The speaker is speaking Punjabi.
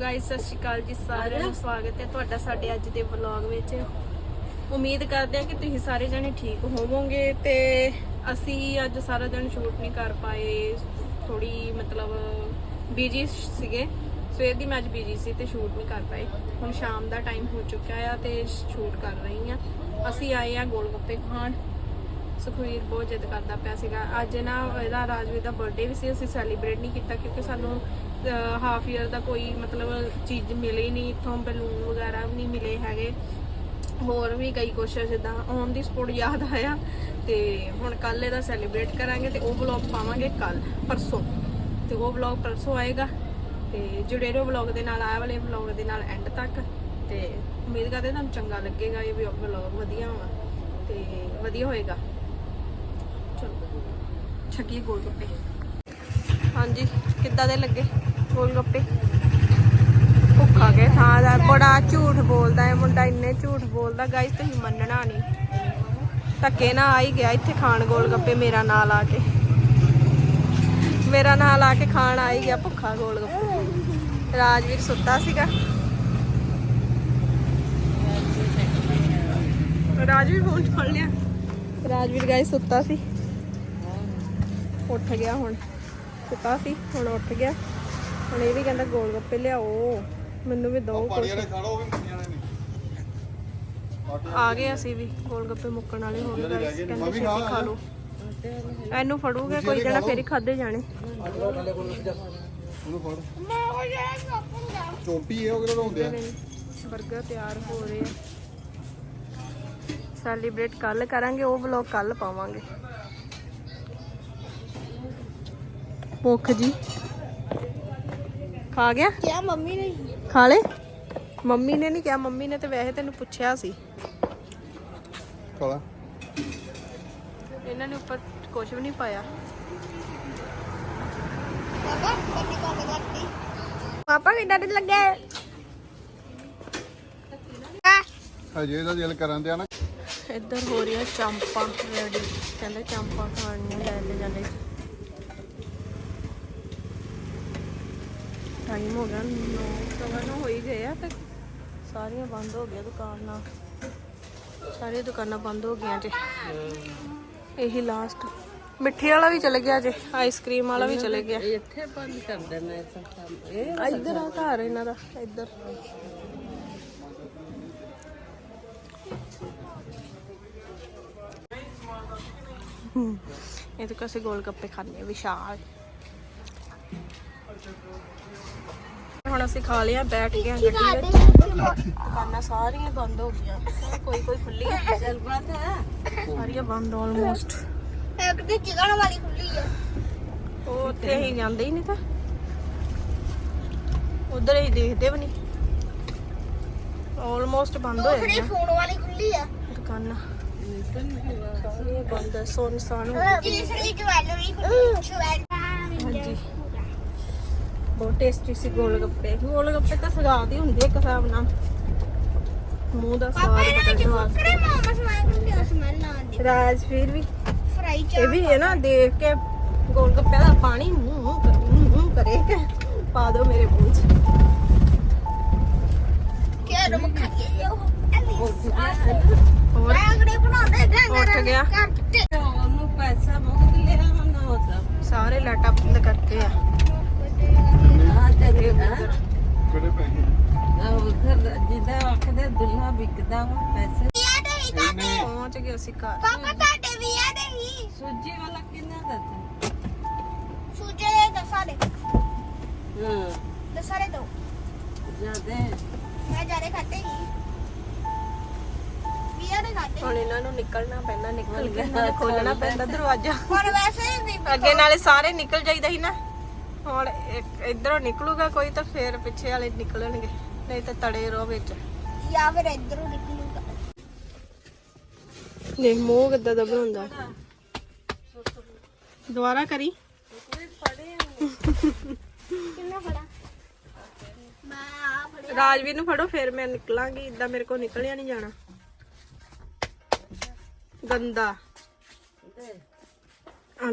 ਗਾਇਸ ਸਤਿ ਸ਼੍ਰੀ ਅਕਾਲ ਜੀ ਸਾਰਿਆਂ ਨੂੰ ਸਵਾਗਤ ਹੈ ਤੁਹਾਡਾ ਸਾਡੇ ਅੱਜ ਦੇ ਵਲੌਗ ਵਿੱਚ। ਉਮੀਦ ਕਰਦੇ ਹਾਂ ਕਿ ਤੁਸੀਂ ਸਾਰੇ ਜਣੇ ਠੀਕ ਹੋਵੋਗੇ ਤੇ ਅਸੀਂ ਅੱਜ ਸਾਰਾ ਦਿਨ ਸ਼ੂਟ ਨਹੀਂ ਕਰ ਪਾਏ। ਥੋੜੀ ਮਤਲਬ ਬਿਜ਼ੀ ਸੀਗੇ। ਸਵੇਰ ਦੀ ਮੈਂ ਅੱਜ ਬਿਜ਼ੀ ਸੀ ਤੇ ਸ਼ੂਟ ਨਹੀਂ ਕਰ ਪਾਏ। ਹੁਣ ਸ਼ਾਮ ਦਾ ਟਾਈਮ ਹੋ ਚੁੱਕਿਆ ਆ ਤੇ ਸ਼ੂਟ ਕਰ ਰਹੀ ਆ ਅਸੀਂ ਆਏ ਆ ਗੋਲ ਗੱਪੇ ਖਾਣ। ਸੁਖਵੀਰ ਬਹੁਤ ਜਿੱਦ ਕਰਦਾ ਪਿਆ ਸੀਗਾ। ਅੱਜ ਨਾ ਇਹਦਾ ਰਾਜਵੀਰ ਦਾ ਬਰਥਡੇ ਵੀ ਸੀ ਅਸੀਂ ਸੈਲੀਬ੍ਰੇਟ ਨਹੀਂ ਕੀਤਾ ਕਿਉਂਕਿ ਸਾਨੂੰ ਹਾਫ ਈਅਰ ਦਾ ਕੋਈ ਮਤਲਬ ਚੀਜ਼ ਮਿਲੀ ਨਹੀਂ, ਇਥੋਂ ਬੈਲੂਨ ਵਗੈਰਾ ਵੀ ਨਹੀਂ ਮਿਲੇ ਹੈਗੇ। ਹੋਰ ਵੀ ਕਈ ਕੁਛ ਜਿੱਦਾਂ ਔਨ ਦੀ ਸਪੋਰਟ ਯਾਦ ਆਇਆ ਤੇ ਹੁਣ ਕੱਲ ਇਹਦਾ ਸੈਲੀਬ੍ਰੇਟ ਕਰਾਂਗੇ ਤੇ ਉਹ ਵਲੌਗ ਪਾਵਾਂਗੇ ਕੱਲ ਪਰਸੋਂ। ਤੇ ਉਹ ਵਲੌਗ ਪਰਸੋਂ ਆਏਗਾ ਤੇ ਜੁੜੇ ਰਹੋ ਵਲੌਗ ਦੇ ਨਾਲ ਆਇਆ ਵਾਲੇ ਵਲੌਗ ਦੇ ਨਾਲ ਐਂਡ ਤੱਕ। ਤੇ ਉਮੀਦ ਕਰਦੇ ਤੁਹਾਨੂੰ ਚੰਗਾ ਲੱਗੇਗਾ, ਇਹ ਵਲੌਗ ਵਧੀਆ ਵਾ। ਤੇ ਵਧੀਆ ਹੋਏਗਾ। ਚਲੋ ਛੱਕੀ ਗੋਲ ਗੱਪੇ। ਹਾਂਜੀ, ਕਿੱਦਾਂ ਦੇ ਲੱਗੇ? ਗੋਲ ਗੱਪੇ। ਭੁੱਖਾ ਕੇ ਥਾਂ ਦਾ ਬੜਾ ਝੂਠ ਬੋਲਦਾ ਹੈ ਮੁੰਡਾ, ਇੰਨੇ ਝੂਠ ਬੋਲਦਾ। ਗਾਇਸ ਤੁਸੀਂ ਮੰਨਣਾ ਨਹੀਂ। ਧੱਕੇ ਨਾ ਆ ਹੀ ਗਿਆ ਇੱਥੇ ਖਾਣ ਗੋਲ ਗੱਪੇ, ਮੇਰਾ ਨਾਲ ਲਾ ਕੇ। ਮੇਰਾ ਨਾਂ ਲਾ ਕੇ ਖਾਣ ਆ ਗਿਆ ਭੁੱਖਾ ਗੋਲ ਗੱਪੇ। ਰਾਜਵੀਰ ਸੁੱਤਾ ਸੀਗਾ। ਰਾਜਵੀਰ ਫੋਨ ਫੜ ਲਿਆ। ਰਾਜਵੀਰ ਗਾਇਸ ਸੁੱਤਾ ਸੀ। ਉੱਠ ਗਿਆ ਹੁਣ। ਸੁੱਤਾ ਸੀ, ਹੁਣ ਉੱਠ ਗਿਆ। ਹੁਣ ਇਹ ਵੀ ਕਹਿੰਦਾ ਗੋਲ ਗੱਪੇ ਲਿਆਓ ਮੈਨੂੰ ਵੀ ਦੋ ਪਾਣੀ ਵਾਲੇ ਖਾ ਲਓ ਉਹ ਵੀ ਮੁੰਨੀਆਂ ਨੇ। ਆ ਗਏ ਅਸੀਂ ਵੀ ਗੋਲ ਗੱਪੇ ਮੁੱਕਣ ਵਾਲੇ ਹੋ ਗਏ ਗਾਇਸ ਕਹਿੰਦੇ ਛੇਤੀ ਖਾ ਲਓ। ਇਹਨੂੰ ਫੜੂਗੇ ਕੋਈ ਜਣਾ ਫੇਰ ਹੀ ਖਾਦੇ ਜਾਣੇ। ਉਹਨੂੰ ਫੜ। ਚੋਂਪੀ ਇਹ ਉਹ ਕਿਹੜਾ ਹੁੰਦੇ ਆ? 버ਗਰ ਤਿਆਰ ਹੋ ਰਹੇ ਆ। ਸੈਲੀਬ੍ਰੇਟ ਕੱਲ ਕਰਾਂਗੇ ਉਹ ਵਲੌਗ ਕੱਲ ਪਾਵਾਂਗੇ। ਭੁੱਖ ਜੀ। ਖਾ ਗਿਆ? ਕਿਆ ਮੰਮੀ ਨੇ ਖਾ ਲੇ ਮੰਮੀ ਨੇ ਨਹੀਂ ਕਿਹਾ ਮੰਮੀ ਨੇ ਤੇ ਵੈਸੇ ਤੈਨੂੰ ਪੁੱਛਿਆ ਸੀ। ਕਾਲਾ ਇਹਨਾਂ ਨੇ ਉੱਪਰ ਕੁਝ ਵੀ ਨਹੀਂ ਪਾਇਆ। ਪਾਪਾ ਕੱਟੀ ਕੱਟ ਕੱਟੀ ਪਾਪਾ ਕਿੰਨਾ ਦਿਨ ਲੱਗਿਆ ਹਜੇ ਇਹਦਾ ਦਿਲ ਕਰਨ ਦਿਆ ਨਾ। ਇੱਧਰ ਹੋ ਰਹੀਆਂ ਚਾਂਪਾਂ ਰੈਡੀ। ਕਹਿੰਦੇ ਚਾਂਪਾਂ ਖਾਣੀਆਂ ਲੈ ਲੈ ਜਾਂਦੇ। ਟਾਈਮ ਹੋ ਗਿਆ 9 ਸਵਾ ਨੌ ਹੋ ਹੀ ਗਏ ਆ ਤੇ ਸਾਰੀਆਂ ਬੰਦ ਹੋ ਗਈਆਂ ਦੁਕਾਨਾਂ। ਸਾਰੀਆਂ ਦੁਕਾਨਾਂ ਬੰਦ ਹੋ ਗਈਆਂ ਜੇ। ਇਹੀ ਲਾਸਟ ਮਿੱਠੇ ਵਾਲਾ ਵੀ ਚਲੇ ਗਿਆ ਜੇ ਆਈਸਕ੍ਰੀਮ ਵਾਲਾ ਵੀ ਚਲੇ ਗਿਆ। ਇੱਥੇ ਬੰਦ ਕਰ ਦੇਣਾ ਇਹ ਸਭ ਇਹ ਇੱਧਰ ਆ ਘਰ ਇਹਨਾਂ ਦਾ ਇੱਧਰ। ਇਹ ਤਾਂ ਕਸੇ ਗੋਲ ਗੱਪੇ ਖਾਣੇ ਵਿਸ਼ਾਲ। ਹੁਣ ਅਸੀਂ ਖਾ ਲਿਆ ਬੈਠ ਗਏ ਹਾਂ ਗੱਡੀ ਵਿੱਚ। ਦੁਕਾਨਾਂ ਸਾਰੀਆਂ ਬੰਦ ਹੋ ਗਈਆਂ। ਕੋਈ ਕੋਈ ਖੁੱਲੀ ਹੈ ਚੱਲ ਬਾਤ ਹੈ? ਸਾਰੀਆਂ ਬੰਦ ਆਲਮੋਸਟ ਇੱਕ ਤੇ ਚਿਕਨ ਵਾਲੀ ਖੁੱਲੀ ਆ। ਉਹ ਉੱਥੇ ਅਸੀਂ ਜਾਂਦੇ ਹੀ ਨਹੀਂ ਤਾਂ। ਉਧਰ ਹੀ ਦੇਖਦੇ ਵੀ ਨਹੀਂ। ਆਲਮੋਸਟ ਬੰਦ ਦੂਸਰੀ ਨੇ ਫੋਨ ਵਾਲੀ ਖੁੱਲੀ ਆ। ਦੁਕਾਨਾਂ। ਬੰਦ ਹੈ ਸੁੰਨਸਾਨ ਹੋ ਗਈ ਤੀਸਰੀ ਜਵੈਲਰੀ ਟੇਸਟੀ ਸੀ ਗੋਲ ਗੱਪੇ ਗੋਲ ਗੱਪੇ ਤਾਂ ਸਵਾਦ ਹੀ ਹੁੰਦੇ ਇੱਕ ਹਿਸਾਬ ਨਾਲ। ਮੂੰਹ ਦਾ ਸਵਾਦ ਵਾਸਤੇ ਕੁੱਕਰੇ ਮਾਮਾ ਸਮਾਨ ਖੁੱਲੀ ਸਮੈਲ ਆਉਂਦੀ ਰਾਜਵੀਰ ਵੀ। ਫਰਾਈ ਇਹ ਚਾਹ ਵੀ ਹੈ ਨਾ ਦੇਖ ਕੇ ਗੋਲ ਗੱਪੇ ਦਾ ਪਾਣੀ ਮੂੰਹ ਮੂੰਹ ਕਰ- ਕਿ ਪਾ ਦੋ ਮੇਰੇ ਮੂੰਹ 'ਚ। ਕਿ ਰਮ ਖਾਈਏ ਉਹ? ਰੰਗੜੇ ਬਣਾਉਂਦੇ ਉੱਠ ਗਿਆ। ਵਾ ਪੈਸੇ? ਦੇ ਹੀ ਪਹੁੰਚ ਗਏ ਅਸੀਂ ਘਰ। ਪਾਪਾ ਤੁਹਾਡੇ ਵੀ ਆ ਦੇ ਹੀ। ਸੂਜੀ ਵਾਲਾ ਕਿੰਨਾ ਦਿੱਤਾ ਸੂਜੇ ਦੇ ਦਸਾ ਦੇ। ਹਾਂ। ਦਸਾ ਦੇ ਦੋ। ਜਿਆਦੇ ਮੈਂ ਜਾਰੇ ਖਾਤੇ ਹੀ। ਵੀਆ ਦੇ ਖਾਤੇ ਹੁਣ ਇਹਨਾਂ ਨੂੰ ਨਿਕਲਣਾ ਪੈਂਦਾ ਨਿਕਲ ਕੇ ਖੋਲਣਾ ਪੈਂਦਾ ਦਰਵਾਜ਼ਾ। ਹੁਣ ਵੈਸੇ ਵੀ ਅੱਗੇ ਨਾਲੇ ਸਾਰੇ ਨਿਕਲ ਜਾਈਦਾ ਸੀ ਨਾ। ਹੁਣ ਇੱਕ ਇਧਰੋਂ ਨਿਕਲੂਗਾ ਕੋਈ ਤਾਂ ਫੇਰ ਪਿੱਛੇ ਵਾਲੇ ਨਿਕਲਣਗੇ। ਨਹੀਂ ਤਾਂ ਤੜੇ ਰੋ ਵਿੱਚ। ਦੁਬਾਰਾ ਕਰੀ। ਫੜਾ? ਰਾਜਵੀਰ ਨੂੰ ਫੜੋ ਫਿਰ ਮੈਂ ਨਿਕਲਾਂਗੀ। ਇਦਾਂ ਮੇਰੇ ਕੋਲ ਨਿਕਲਿਆ ਨਹੀਂ ਜਾਣਾ। ਗੰਦਾ। ਆ